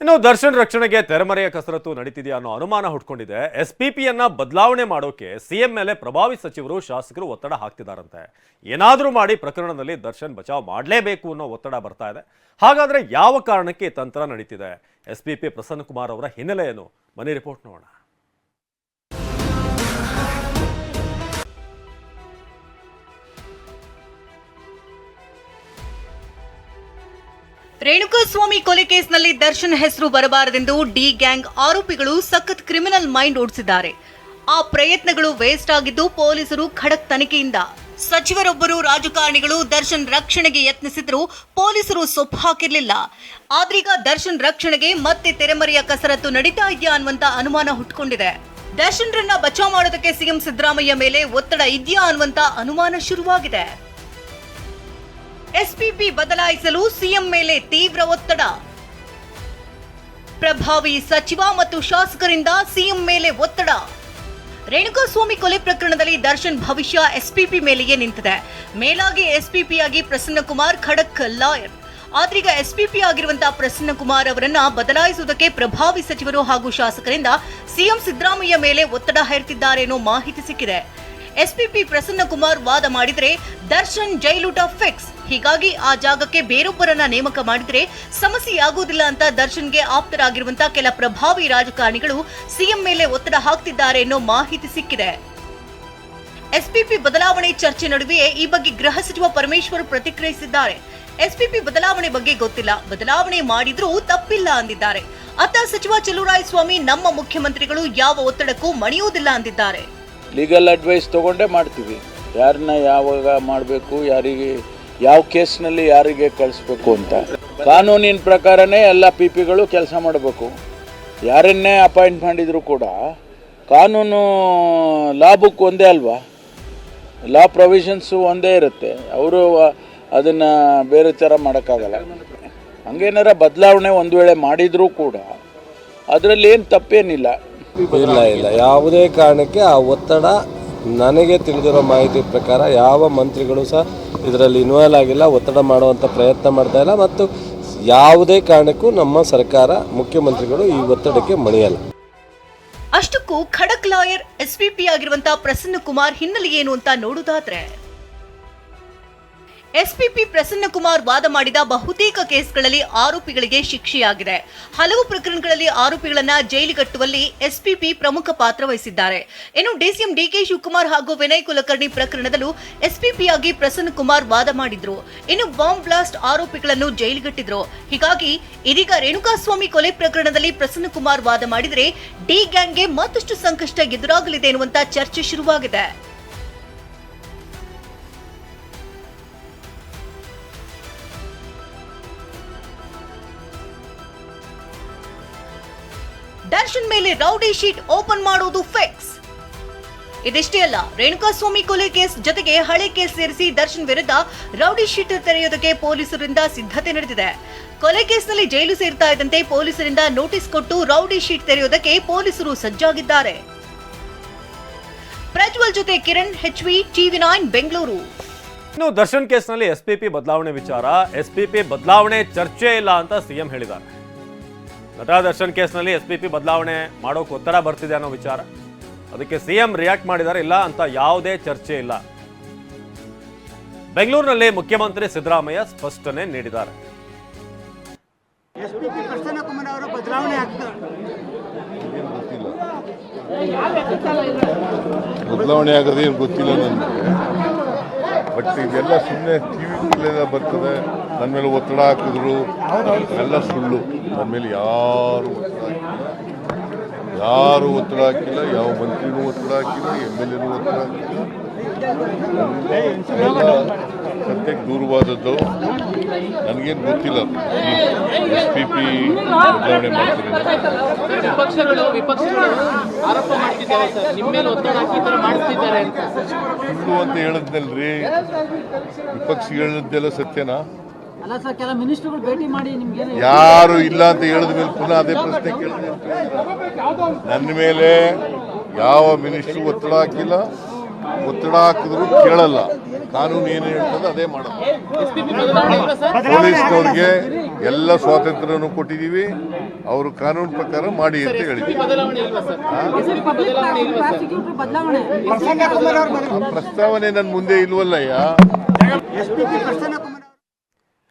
ಇನ್ನು ದರ್ಶನ್ ರಕ್ಷಣೆಗೆ ತೆರೆಮರೆಯ ಕಸರತ್ತು ನಡೀತಿದೆಯಾ ಅನ್ನೋ ಅನುಮಾನ ಹುಟ್ಕೊಂಡಿದೆ. ಎಸ್ ಪಿ ಪಿಯನ್ನ ಬದಲಾವಣೆ ಮಾಡೋಕೆ ಸಿಎಂ ಮೇಲೆ ಪ್ರಭಾವಿ ಸಚಿವರು ಶಾಸಕರು ಒತ್ತಡ ಹಾಕ್ತಿದಾರಂತೆ. ಏನಾದರೂ ಮಾಡಿ ಪ್ರಕರಣದಲ್ಲಿ ದರ್ಶನ್ ಬಚಾವ್ ಮಾಡಲೇಬೇಕು ಅನ್ನೋ ಒತ್ತಡ ಬರ್ತಾ ಇದೆ. ಹಾಗಾದ್ರೆ ಯಾವ ಕಾರಣಕ್ಕೆ ತಂತ್ರ ನಡೀತಿದೆ? S P P Prasanna Kumar ಅವರ ಹಿನ್ನೆಲೆ ಏನು? ಮನೆ ರಿಪೋರ್ಟ್ ನೋಡೋಣ. ರೇಣುಕಾಸ್ವಾಮಿ ಕೊಲೆ ಕೇಸ್ನಲ್ಲಿ ದರ್ಶನ್ ಹೆಸರು ಬರಬಾರದೆಂದು ಡಿ ಗ್ಯಾಂಗ್ ಆರೋಪಿಗಳು ಸಖತ್ ಕ್ರಿಮಿನಲ್ ಮೈಂಡ್ ಓಡಿಸಿದ್ದಾರೆ. ಆ ಪ್ರಯತ್ನಗಳು ವೇಸ್ಟ್ ಆಗಿದ್ದು ಪೊಲೀಸರು ಖಡಕ್ ತನಿಖೆಯಿಂದ ಸಚಿವರೊಬ್ಬರು ರಾಜಕಾರಣಿಗಳು ದರ್ಶನ್ ರಕ್ಷಣೆಗೆ ಯತ್ನಿಸಿದ್ರು ಪೊಲೀಸರು ಸೊಪ್ಪು ಹಾಕಿರಲಿಲ್ಲ. ಆದ್ರೀಗ ದರ್ಶನ್ ರಕ್ಷಣೆಗೆ ಮತ್ತೆ ತೆರೆಮರೆಯ ಕಸರತ್ತು ನಡೀತಾ ಇದೆಯಾ ಅನ್ನುವಂತ ಅನುಮಾನ ಹುಟ್ಕೊಂಡಿದೆ. ದರ್ಶನ್ರನ್ನ ಬಚಾವ್ ಮಾಡೋದಕ್ಕೆ ಸಿಎಂ ಸಿದ್ದರಾಮಯ್ಯ ಮೇಲೆ ಒತ್ತಡ ಇದೆಯಾ ಅನ್ನುವಂತ ಅನುಮಾನ ಶುರುವಾಗಿದೆ. ಎಸ್ಪಿಪಿ ಬದಲಾಯಿಸಲು ಸಿಎಂ ಮೇಲೆ ತೀವ್ರ ಒತ್ತಡ. ಪ್ರಭಾವಿ ಸಚಿವ ಮತ್ತು ಶಾಸಕರಿಂದ ಸಿಎಂ ಮೇಲೆ ಒತ್ತಡ. ರೇಣುಕಾಸ್ವಾಮಿ ಕೊಲೆ ಪ್ರಕರಣದಲ್ಲಿ ದರ್ಶನ್ ಭವಿಷ್ಯ ಎಸ್ಪಿಪಿ ಮೇಲೆಯೇ ನಿಂತಿದೆ. ಮೇಲಾಗಿ ಎಸ್ಪಿಪಿಯಾಗಿ ಪ್ರಸನ್ನ ಕುಮಾರ್ ಖಡಕ್ ಲಾಯರ್. ಆದ್ರೀಗ ಎಸ್ಪಿಪಿ ಆಗಿರುವಂತಹ ಪ್ರಸನ್ನ ಕುಮಾರ್ ಅವರನ್ನ ಬದಲಾಯಿಸುವುದಕ್ಕೆ ಪ್ರಭಾವಿ ಸಚಿವರು ಹಾಗೂ ಶಾಸಕರಿಂದ ಸಿಎಂ ಸಿದ್ದರಾಮಯ್ಯ ಮೇಲೆ ಒತ್ತಡ ಹೇರ್ತಿದ್ದಾರೆ ಮಾಹಿತಿ ಸಿಕ್ಕಿದೆ. ಎಸ್ಪಿಪಿ ಪ್ರಸನ್ನ ಕುಮಾರ್ ವಾದ ಮಾಡಿದರೆ ದರ್ಶನ್ ಜೈಲೂಟ ಫಿಕ್ಸ್. ಹೀಗಾಗಿ ಆ ಜಾಗಕ್ಕೆ ಬೇರೊಬ್ಬರನ್ನ ನೇಮಕ ಮಾಡಿದ್ರೆ ಸಮಸ್ಯೆಯಾಗುವುದಿಲ್ಲ ಅಂತ ದರ್ಶನ್ಗೆ ಆಪ್ತರಾಗಿರುವಂತಹ ಕೆಲ ಪ್ರಭಾವಿ ರಾಜಕಾರಣಿಗಳು ಸಿಎಂ ಮೇಲೆ ಒತ್ತಡ ಹಾಕ್ತಿದ್ದಾರೆ ಅನ್ನೋ ಮಾಹಿತಿ ಸಿಕ್ಕಿದೆ. ಎಸ್ಪಿಪಿ ಬದಲಾವಣೆ ಚರ್ಚೆ ನಡುವೆಯೇ ಈ ಬಗ್ಗೆ ಗೃಹ ಸಚಿವ ಪರಮೇಶ್ವರ್ ಪ್ರತಿಕ್ರಿಯಿಸಿದ್ದಾರೆ. ಎಸ್ಪಿಪಿ ಬದಲಾವಣೆ ಬಗ್ಗೆ ಗೊತ್ತಿಲ್ಲ. ಬದಲಾವಣೆ ಮಾಡಿದ್ರೂ ತಪ್ಪಿಲ್ಲ ಅಂದಿದ್ದಾರೆ. ಅತ್ತ ಸಚಿವ ಸ್ವಾಮಿ ನಮ್ಮ ಮುಖ್ಯಮಂತ್ರಿಗಳು ಯಾವ ಒತ್ತಡಕ್ಕೂ ಮಣಿಯುವುದಿಲ್ಲ ಅಂದಿದ್ದಾರೆ. ಲೀಗಲ್ ಅಡ್ವೈಸ್ ತಗೊಂಡೇ ಮಾಡ್ತೀವಿ. ಯಾರನ್ನ ಯಾವಾಗ ಮಾಡಬೇಕು, ಯಾರಿಗೆ ಯಾವ ಕೇಸ್ನಲ್ಲಿ ಯಾರಿಗೆ ಕಳಿಸ್ಬೇಕು ಅಂತ? ಕಾನೂನಿನ ಪ್ರಕಾರನೇ ಎಲ್ಲ ಪಿ ಪಿಗಳು ಕೆಲಸ ಮಾಡಬೇಕು. ಯಾರನ್ನೇ ಅಪಾಯಿಂಟ್ ಮಾಡಿದರೂ ಕೂಡ ಕಾನೂನು ಲಾ ಬುಕ್ ಒಂದೇ ಅಲ್ವಾ? ಲಾ ಪ್ರೊವಿಷನ್ಸು ಒಂದೇ ಇರುತ್ತೆ. ಅವರು ಅದನ್ನು ಬೇರೆ ಥರ ಮಾಡೋಕ್ಕಾಗಲ್ಲ. ಹಂಗೇನಾರ ಬದಲಾವಣೆ ಒಂದು ವೇಳೆ ಮಾಡಿದರೂ ಕೂಡ ಅದರಲ್ಲಿ ಏನು ತಪ್ಪೇನಿಲ್ಲ. ಇಲ್ಲ ಇಲ್ಲ. ಯಾವುದೇ ಕಾರಣಕ್ಕೆ ಆ ಒತ್ತಡ ನನಗೆ ತಿಳಿದಿರೋ ಮಾಹಿತಿ ಪ್ರಕಾರ ಯಾವ ಮಂತ್ರಿಗಳು ಸಹ ಇದರಲ್ಲಿ ಇನ್ವಾಲ್ವ್ ಆಗಿಲ್ಲ, ಒತ್ತಡ ಮಾಡುವಂಥ ಪ್ರಯತ್ನ ಮಾಡ್ತಾ ಇಲ್ಲ ಮತ್ತು ಯಾವುದೇ ಕಾರಣಕ್ಕೂ ನಮ್ಮ ಸರ್ಕಾರ, ಮುಖ್ಯಮಂತ್ರಿಗಳು ಈ ಒತ್ತಡಕ್ಕೆ ಮಣಿಯಲ್ಲ. ಅಷ್ಟಕ್ಕೂ ಖಡಕ್ ಲಾಯರ್ ಎಸ್ಪಿಪಿ ಆಗಿರುವಂತಹ ಪ್ರಸನ್ನ ಕುಮಾರ್ ಹಿನ್ನೆಲೆ ಏನು ಅಂತ ನೋಡುವುದಾದ್ರೆ ಎಸ್ಪಿಪಿ ಪ್ರಸನ್ನ ಕುಮಾರ್ ವಾದ ಮಾಡಿದ ಬಹುತೇಕ ಕೇಸ್ಗಳಲ್ಲಿ ಆರೋಪಿಗಳಿಗೆ ಶಿಕ್ಷೆಯಾಗಿದೆ. ಹಲವು ಪ್ರಕರಣಗಳಲ್ಲಿ ಆರೋಪಿಗಳನ್ನ ಜೈಲಿಗಟ್ಟುವಲ್ಲಿ ಎಸ್ಪಿಪಿ ಪ್ರಮುಖ ಪಾತ್ರ ವಹಿಸಿದ್ದಾರೆ. ಇನ್ನು ಡಿಸಿಎಂ ಡಿಕೆ ಶಿವಕುಮಾರ್ ಹಾಗೂ ವಿನಯ್ ಕುಲಕರ್ಣಿ ಪ್ರಕರಣದಲ್ಲೂ ಎಸ್ಪಿಪಿಯಾಗಿ ಪ್ರಸನ್ನ ಕುಮಾರ್ ವಾದ ಮಾಡಿದ್ರು. ಇನ್ನು ಬಾಂಬ್ ಬ್ಲಾಸ್ಟ್ ಆರೋಪಿಗಳನ್ನು ಜೈಲಿಗಟ್ಟಿದ್ರು ಹೀಗಾಗಿ ಇದೀಗ ರೇಣುಕಾಸ್ವಾಮಿ ಕೊಲೆ ಪ್ರಕರಣದಲ್ಲಿ ಪ್ರಸನ್ನ ಕುಮಾರ್ ವಾದ ಮಾಡಿದರೆ ಡಿ ಗ್ಯಾಂಗ್ಗೆ ಮತ್ತಷ್ಟು ಸಂಕಷ್ಟ ಎದುರಾಗಲಿದೆ ಎನ್ನುವಂತ ಚರ್ಚೆ ಶುರುವಾಗಿದೆ. ದರ್ಶನ್ ಮೇಲೆ ರೌಡಿ ಶೀಟ್ ಓಪನ್ ಮಾಡೋದು ಫಿಕ್ಸ್. ಇದಿಷ್ಟೇ ಅಲ್ಲ, ರೇಣುಕಾಸ್ವಾಮಿ ಕೊಲೆ ಕೇಸ್ ಜೊತೆಗೆ ಹಳೆ ಕೇಸ್ ಸೇರಿಸಿ ದರ್ಶನ್ ವಿರುದ್ಧ ರೌಡಿ ಶೀಟ್ ತೆರೆಯೋದಕ್ಕೆ ಪೊಲೀಸರಿಂದ ಸಿದ್ಧತೆ ನಡೆದಿದೆ. ಕೊಲೆ ಕೇಸ್ನಲ್ಲಿ ಜೈಲು ಸೇರ್ತಾ ಇದ್ದಂತೆ ಪೊಲೀಸರಿಂದ ನೋಟಿಸ್ ಕೊಟ್ಟು ರೌಡಿ ಶೀಟ್ ತೆರೆಯೋದಕ್ಕೆ ಪೊಲೀಸರು ಸಜ್ಜಾಗಿದ್ದಾರೆ. ಪ್ರಜ್ವಲ್ ಜೊತೆ Kiran, H V, TV nine, Bengaluru. ಇನ್ನು ದರ್ಶನ್ ಕೇಸ್ನಲ್ಲಿ ಎಸ್ ಪಿ ಪಿ ಬದಲಾವಣೆ ವಿಚಾರ. ಎಸ್ ಪಿ ಪಿ ಬದಲಾವಣೆ ಚರ್ಚೆ ಇಲ್ಲ ಅಂತ ಸಿಎಂ ಹೇಳಿದ್ದಾರೆ. ನಟ ದರ್ಶನ್ ಕೇಸ್ನಲ್ಲಿ ಎಸ್ ಪಿ ಪಿ ಬದಲಾವಣೆ ಮಾಡೋಕೆ ಒತ್ತಡ ಬರ್ತಿದೆ ಅನ್ನೋ ವಿಚಾರ. ಅದಕ್ಕೆ ಸಿ ಎಂ ರಿಯಾಕ್ಟ್ ಮಾಡಿದಾರೆ ಇಲ್ಲ ಅಂತ ಯಾವುದೇ ಚರ್ಚೆ ಇಲ್ಲ. ಬೆಂಗಳೂರಿನಲ್ಲಿ ಮುಖ್ಯಮಂತ್ರಿ ಸಿದ್ದರಾಮಯ್ಯ ಸ್ಪಷ್ಟನೆ ನೀಡಿದ್ದಾರೆ. ಬದಲಾವಣೆ ಆಗ್ತಾರೆ ಬದಲಾವಣೆ ಆಗೋದು ಏನು ಗೊತ್ತಿಲ್ಲ ನನಗೆ. ಬಟ್ ಇದೆಲ್ಲ ಸುಮ್ಮನೆ ಟಿ ವಿಗಳೆಲ್ಲ ಬರ್ತದೆ. ನನ್ನ ಮೇಲೆ ಒತ್ತಡ ಹಾಕಿದ್ರು. ಎಲ್ಲ ಸುಳ್ಳು. ನನ್ನ ಮೇಲೆ ಯಾರು ಒತ್ತಡ ಯಾರು ಒತ್ತಡ ಹಾಕಿಲ್ಲ. ಯಾವ ಮಂತ್ರಿನೂ ಒತ್ತಡ ಹಾಕಿಲ್ಲ. ಎಂ ಎಲ್ ಎನೂ ಒತ್ತಡ ಹಾಕಿಲ್ಲ. ಸತ್ಯಕ್ಕೆ ದೂರವಾದದ್ದು ನನಗೇನು ಗೊತ್ತಿಲ್ಲ. ಎಸ್ ಪಿ ಪಿ ಬದಲಾವಣೆ ಮಾಡ್ತಾರೆ ವಿಪಕ್ಷಗಳು ವಿಪಕ್ಷಗಳು ಆರೋಪ ಮಾಡ್ತಿದ್ದಾರೆ ಸರ್. ನಿಮ್ಮ ಮೇಲೆ ಒತ್ತಡ ಹಾಕಿ ಥರ ಮಾಡಿಸ್ತಿದ್ದಾರೆ ಅಂತ. ಸುಳ್ಳು ಅಂತ ಹೇಳಿದ್ನಲ್ರಿ? ವಿಪಕ್ಷ ಹೇಳಿದ್ದೆಲ್ಲ ಸತ್ಯನಾ? ಅಲ್ಲ ಸರ್ ಕೆಲ ಮಿನಿಸ್ಟರ್ಗಳು ಭೇಟಿ ಮಾಡಿ ನಿಮ್ಗೆ ಯಾರು ಇಲ್ಲ ಅಂತ ಹೇಳಿದ ಮೇಲೆ ಪುನಃ ಅದೇ ಪ್ರಶ್ನೆ ಕೇಳಿದ್ರೆ ನನ್ನ ಮೇಲೆ ಯಾವ ಮಿನಿಸ್ಟ್ರು ಒತ್ತಡ ಹಾಕಿಲ್ಲ ಒತ್ತಡ ಹಾಕಿದ್ರು ಕೇಳಲ್ಲ. ಕಾನೂನು ಏನು ಹೇಳ್ತದೆ ಅದೇ ಮಾಡೋದು. ಪೊಲೀಸ್ನವ್ರಿಗೆ ಎಲ್ಲ ಸ್ವಾತಂತ್ರ್ಯನೂ ಕೊಟ್ಟಿದ್ದೀವಿ ಅವರು ಕಾನೂನು ಪ್ರಕಾರ ಮಾಡಿ ಅಂತ ಹೇಳಿದ್ದೀವಿ ಪ್ರಸ್ತಾವನೆ ನನ್ನ ಮುಂದೆ ಇಲ್ವಲ್ಲಯ್ಯ?